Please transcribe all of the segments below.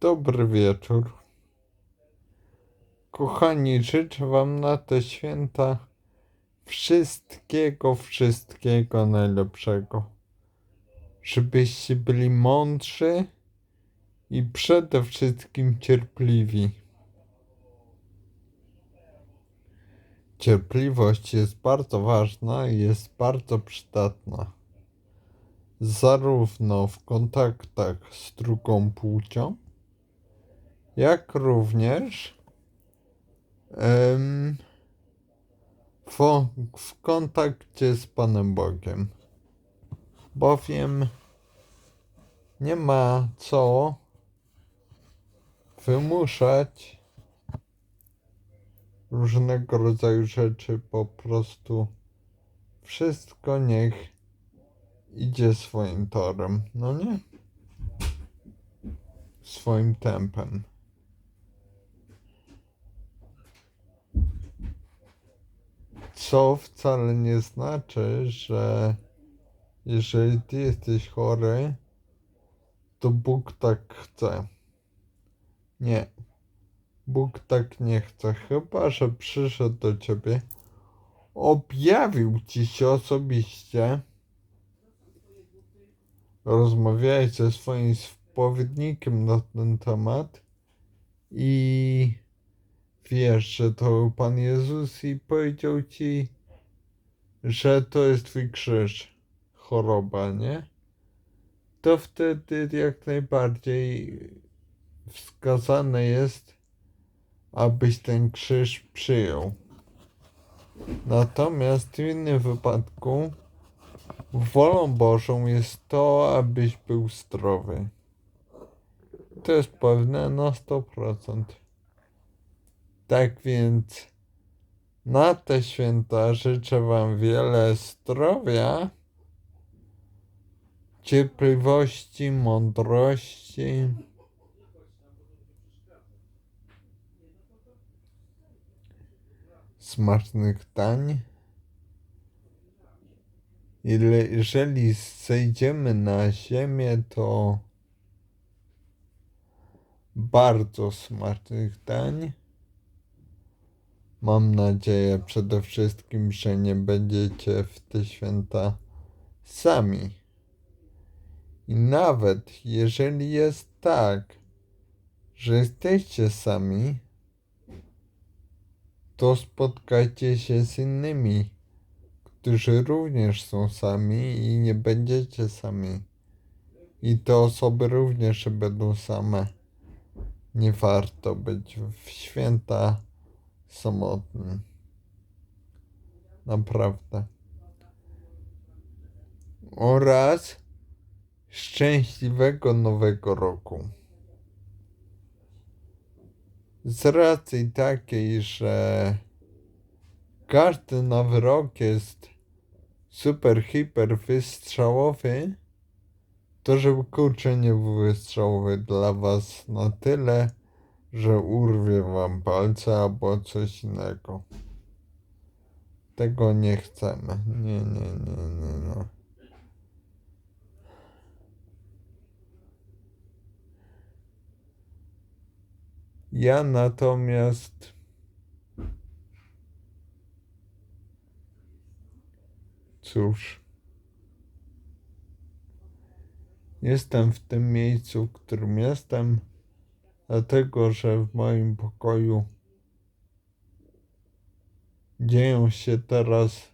Dobry wieczór. Kochani, życzę Wam na te święta wszystkiego, wszystkiego najlepszego. Żebyście byli mądrzy i przede wszystkim cierpliwi. Cierpliwość jest bardzo ważna i jest bardzo przydatna. Zarówno w kontaktach z drugą płcią, jak również em, w, w kontakcie z Panem Bogiem. Bowiem nie ma co wymuszać różnego rodzaju rzeczy, po prostu wszystko niech idzie swoim torem, no nie? Swoim tempem. Co wcale nie znaczy, że jeżeli ty jesteś chory, to Bóg tak chce. Nie. Bóg tak nie chce, chyba że przyszedł do ciebie, objawił ci się osobiście, rozmawiałeś ze swoim spowiednikiem na ten temat i wiesz, że to był Pan Jezus i powiedział ci, że to jest twój krzyż, choroba, nie? To wtedy jak najbardziej wskazane jest, abyś ten krzyż przyjął. Natomiast w innym wypadku wolą Bożą jest to, abyś był zdrowy. To jest pewne na 100%. Tak więc na te święta życzę Wam wiele zdrowia, cierpliwości, mądrości. Smacznych dań. Jeżeli zejdziemy na ziemię, to bardzo smacznych dań. Mam nadzieję przede wszystkim, że nie będziecie w te święta sami. I nawet jeżeli jest tak, że jesteście sami, to spotkajcie się z innymi, którzy również są sami i nie będziecie sami. I te osoby również będą same. Nie warto być w święta samotnym. Naprawdę. Oraz szczęśliwego nowego roku. Z racji takiej, że każdy nowy rok jest super, hiper wystrzałowy, to żeby kurczę nie był wystrzałowy dla was na tyle, że urwie wam palce albo coś innego. Tego nie chcemy. Nie, nie, nie, nie, no. Ja natomiast cóż jestem w tym miejscu, w którym jestem, dlatego że w moim pokoju dzieją się teraz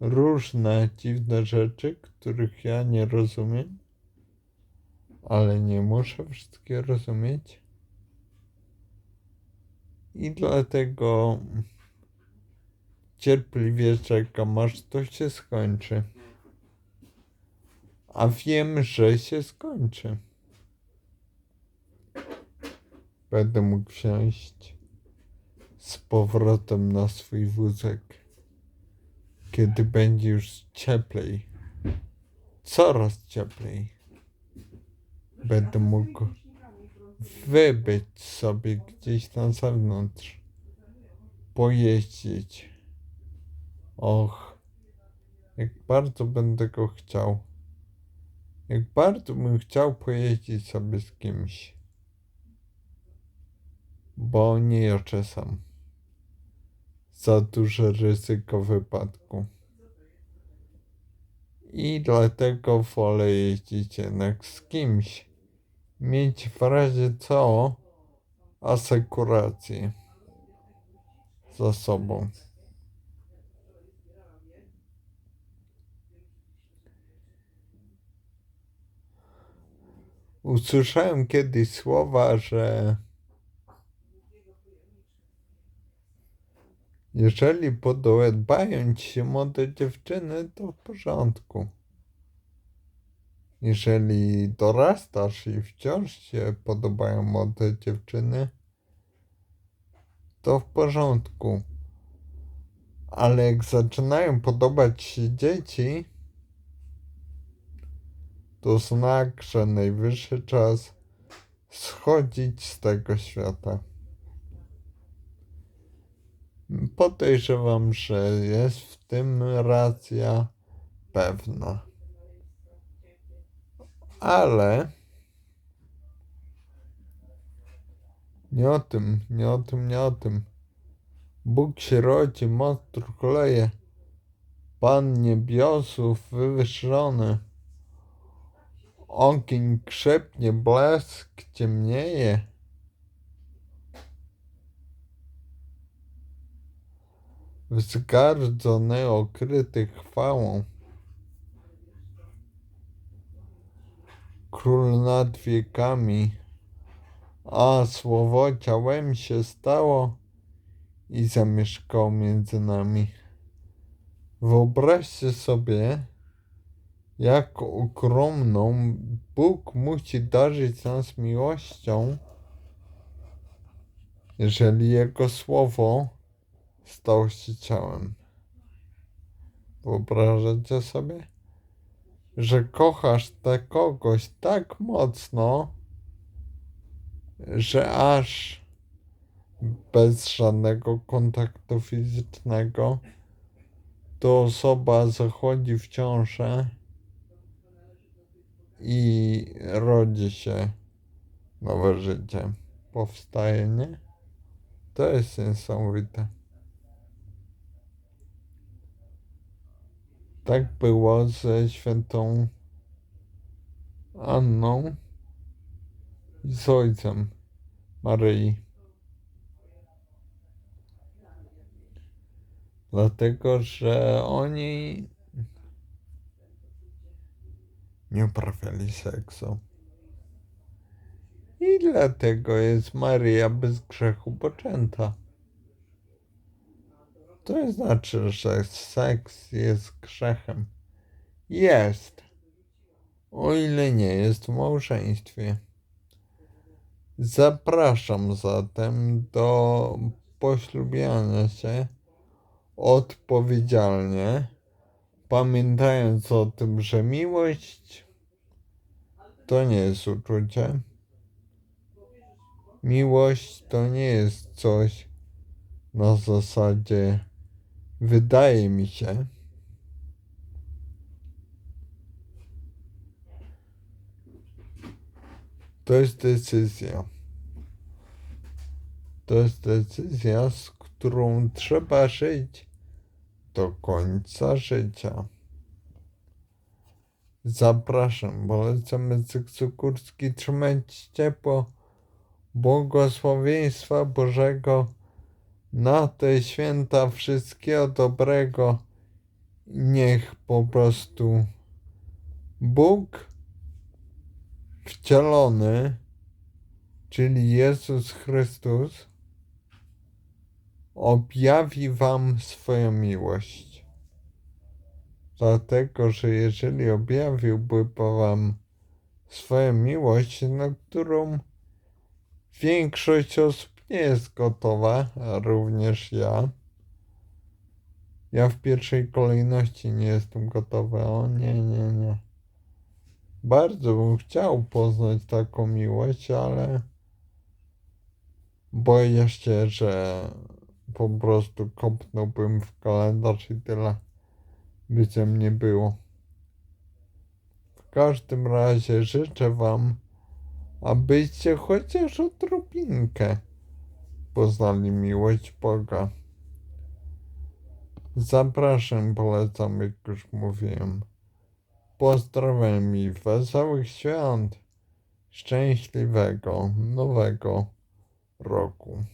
różne dziwne rzeczy, których ja nie rozumiem, ale nie muszę wszystkie rozumieć. I dlatego cierpliwie czekam, aż to się skończy. A wiem, że się skończy. Będę mógł wsiąść z powrotem na swój wózek, kiedy będzie już cieplej. Coraz cieplej. Będę mógł wybyć sobie gdzieś na zewnątrz, pojeździć. Och, jak bardzo będę go chciał. Jak bardzo bym chciał pojeździć sobie z kimś. Bo nie jeżdżę sam. Za duże ryzyko wypadku. I dlatego wolę jeździć jednak z kimś. Mieć w razie co asekurację za sobą. Usłyszałem kiedyś słowa, że jeżeli podobają ci się młode dziewczyny, to w porządku. Jeżeli dorastasz i wciąż się podobają młode dziewczyny, to w porządku. Ale jak zaczynają podobać się dzieci, to znak, że najwyższy czas schodzić z tego świata. Podejrzewam, że jest w tym racja pewna. Ale nie o tym, nie o tym, nie o tym. Bóg się rodzi, motr kuleje. Pan niebiosów wywyższony. Ogień krzepnie, blesk ciemnieje. Wzgardzony, okryty chwałą. Król nad wiekami, a słowo ciałem się stało i zamieszkał między nami. Wyobraźcie sobie, jak ogromną Bóg musi darzyć nas miłością, jeżeli Jego Słowo stało się ciałem. Wyobrażacie sobie, że kochasz te kogoś tak mocno, że aż bez żadnego kontaktu fizycznego to osoba zachodzi w ciążę i rodzi się nowe życie. Powstaje, nie? To jest niesamowite. Tak było ze świętą Anną i z ojcem Maryi. Dlatego, że oni nie uprawiali seksu. I dlatego jest Maryja bez grzechu poczęta. To znaczy, że seks jest grzechem. Jest. O ile nie jest w małżeństwie. Zapraszam zatem do poślubiania się odpowiedzialnie, pamiętając o tym, że miłość to nie jest uczucie. Miłość to nie jest coś na zasadzie wydaje mi się. To jest decyzja. To jest decyzja, z którą trzeba żyć do końca życia. Zapraszam, polecamy Cyksu Górski, trzymać ciepło, błogosławieństwa Bożego na te święta wszystkiego dobrego. Niech po prostu Bóg wcielony, czyli Jezus Chrystus, objawi Wam swoją miłość. Dlatego, że jeżeli objawiłby Wam swoją miłość, na którą większość osób nie jest gotowa, również ja. Ja w pierwszej kolejności nie jestem gotowy. O nie, nie, nie. Bardzo bym chciał poznać taką miłość, ale boję się, że po prostu kopnąłbym w kalendarz i tyle by ze mnie było. W każdym razie życzę Wam, abyście chociaż odrobinkę poznali miłość Boga. Zapraszam, polecam, jak już mówiłem. Pozdrawiam i wesołych świąt, szczęśliwego nowego roku.